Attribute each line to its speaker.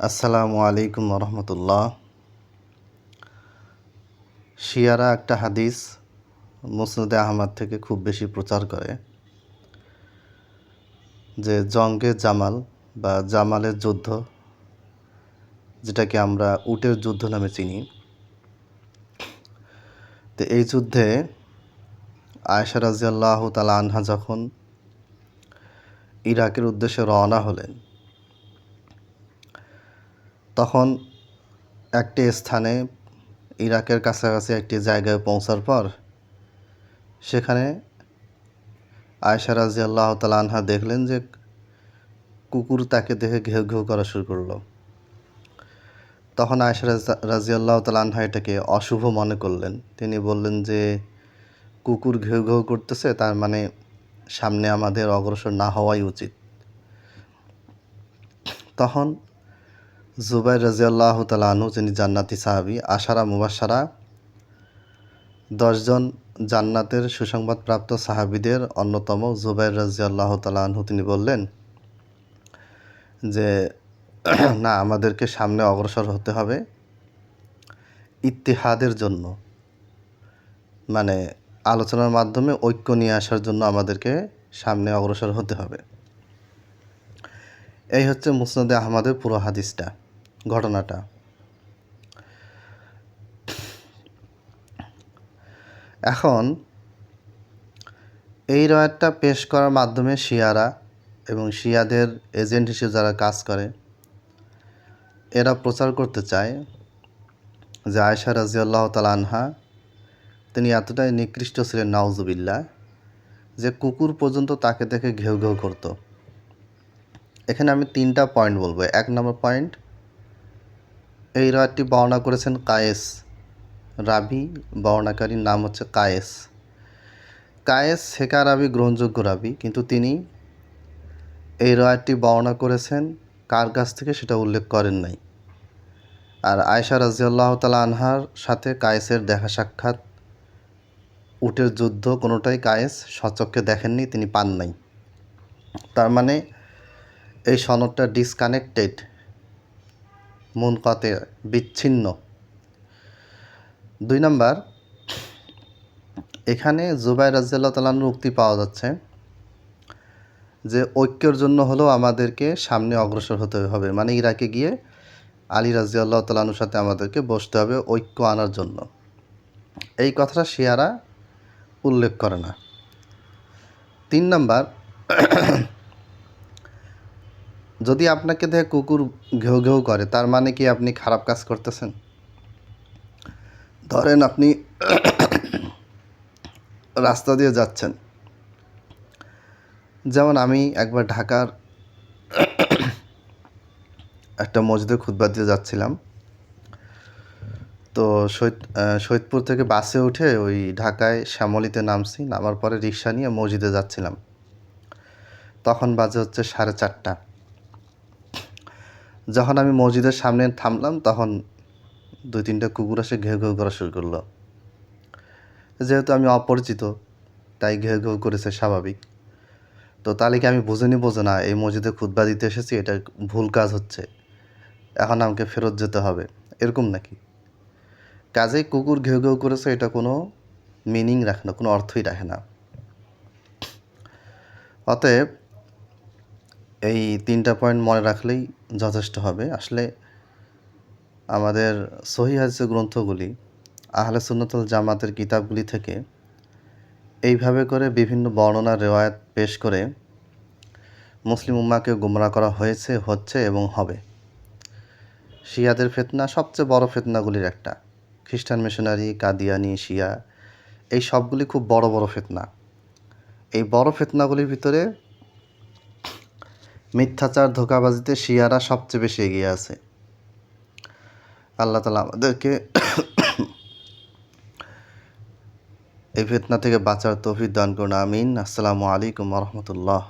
Speaker 1: আসসালামু আলাইকুম রহমতুল্লাহ শিয়ারা একটা হাদিস মুসনদে আহমদ থেকে খুব বেশি প্রচার করে যে জঙ্গে জামাল বা জামালের যুদ্ধ, যেটাকে আমরা উটের যুদ্ধ নামে চিনি। তো এই যুদ্ধে আয়সা রাজিয়াল্লাহ তালা আনহা যখন ইরাকের উদ্দেশ্যে রওনা হলেন তখন একটি স্থানে ইরাকের কাছাকাছি একটি জায়গায় পৌঁছার পর সেখানে আয়সা রাজি আল্লাহ আনহা দেখলেন যে কুকুর তাকে দেখে ঘেউ ঘেউ করা শুরু করল। তখন আয়সা রাজি আল্লাহ আনহা এটাকে অশুভ মনে করলেন। তিনি বললেন যে, কুকুর ঘেউ ঘেউ করতেছে, তার মানে সামনে আমাদের অগ্রসর না হওয়াই উচিত। তখন জুবাই রাজিয়াল্লাহ তালাহু যিনি জান্নাতি সাহাবি, আশারা মুবাসারা দশজন জান্নাতের সুসংবাদপ্রাপ্ত সাহাবিদের অন্যতম জুবাইর রাজিয়াল্লাহ তালাহু তিনি বললেন যে, না, আমাদেরকে সামনে অগ্রসর হতে হবে ইতিহাদের জন্য। মানে আলোচনার মাধ্যমে ঐক্য নিয়ে আসার জন্য আমাদেরকে সামনে অগ্রসর হতে হবে। এই হচ্ছে মুসনদে আহমদের পুরো হাদিসটা। ঘটনাটা। এখন এই রয়াতটা পেশ করার মাধ্যমে শিয়ারা এবং শিয়াদের এজেন্ট হিসেবে যারা কাজ করে, এরা প্রচার করতে চায় যে আয়সা রাজিয়াল্লাহ আনহা, তিনি এতটাই নিকৃষ্ট ছিলেন নাউজুবিল্লা যে কুকুর পর্যন্ত তাকে দেখে ঘেউ ঘেউ করতো। এখানে আমি তিনটা পয়েন্ট বলব। এক নম্বর পয়েন্ট এই রাতটি বর্ণনা করেছেন কায়েস। রাবি বর্ণাকারীর নাম হচ্ছে কায়েস। কায়েস শেখা রাবি, গ্রহণযোগ্য রাবি, কিন্তু তিনি এই রায়টি বর্ণনা করেছেন কার কাছ থেকে সেটা উল্লেখ করেন নাই। আর আয়সা রাজিয়াল্লাহ তালা আনহার সাথে কায়েসের দেখা সাক্ষাৎ, উটের যুদ্ধ কোনোটাই কায়েস সচক্ষে দেখেননি, তিনি পান নাই। তার মানে এই সনদটা ডিসকানেক্টেড মুনকাতে বিচ্ছিন্ন। দুই নাম্বার, এখানে জুবাই রাজিয়াল্লাহ তালানুর উক্তি পাওয়া যাচ্ছে যে ঐক্যের জন্য হলেও আমাদেরকে সামনে অগ্রসর হতে হবে। মানে ইরাকে গিয়ে আলী রাজিয়াল্লাহ তালানুর সাথে আমাদেরকে বসতে হবে ঐক্য আনার জন্য। এই কথাটা শিয়ারা উল্লেখ করে না। তিন নাম্বার যদি আপনাকে দেখে কুকুর ঘেউ ঘেউ করে, তার মানে কি আপনি খারাপ কাজ করতেছেন? ধরেন আপনি রাস্তা দিয়ে যাচ্ছেন। যেমন আমি একবার ঢাকার একটা মসজিদে খুদবা দিয়ে যাচ্ছিলাম। তো শহীদ শহীদপুর থেকে বাসে উঠে ওই ঢাকায় শ্যামলিতে নামছি, নামার পরে রিক্সা নিয়ে মসজিদে যাচ্ছিলাম। তখন বাজে হচ্ছে সাড়ে চারটা। যখন আমি মসজিদের সামনে থামলাম, তখন দুই তিনটা কুকুর এসে ঘেউ ঘেউ করা শুরু করল। যেহেতু আমি অপরিচিত, তাই ঘেউ ঘেউ করেছে স্বাভাবিক। তো তাহলে কি আমি বুঝে নি বোঝে না, এই মসজিদে খুদবা দিতে এসেছি, এটা ভুল কাজ হচ্ছে। এখন আমাকে ফেরত যেতে হবে। এরকম নাকি? কাজেই কুকুর ঘেউ ঘেউ করেছে, এটা কোনো মিনিং রাখে না, কোনো অর্থই রাখে না। অতএব এই তিনটা পয়েন্ট মনে রাখলেই যথেষ্ট হবে। আসলে আমাদের সহি হাদিসের গ্রন্থগুলি, আহলে সুন্নতল জামাতের কিতাবগুলি থেকে এইভাবে করে বিভিন্ন বর্ণনা, রেওয়ায়ত পেশ করে মুসলিম উম্মাকে গুমরা করা হয়েছে, হচ্ছে এবং হবে। শিয়াদের ফেতনা সবচেয়ে বড় ফেতনাগুলির একটা। খ্রিস্টান মিশনারি, কাদিয়ানি, শিয়া, এই সবগুলি খুব বড় বড় ফেতনা। এই বড় ফেতনাগুলির ভিতরে মিথ্যাচার, ধোকাবাজিতে শিয়ারা সবচেয়ে বেশি এগিয়ে আছে। আল্লাহ তালা আমাদেরকে এই ফেতনা থেকে বাঁচার তৌফিক দান করুন, আমিন। আসসালামু আলাইকুম রহমতুল্লাহ।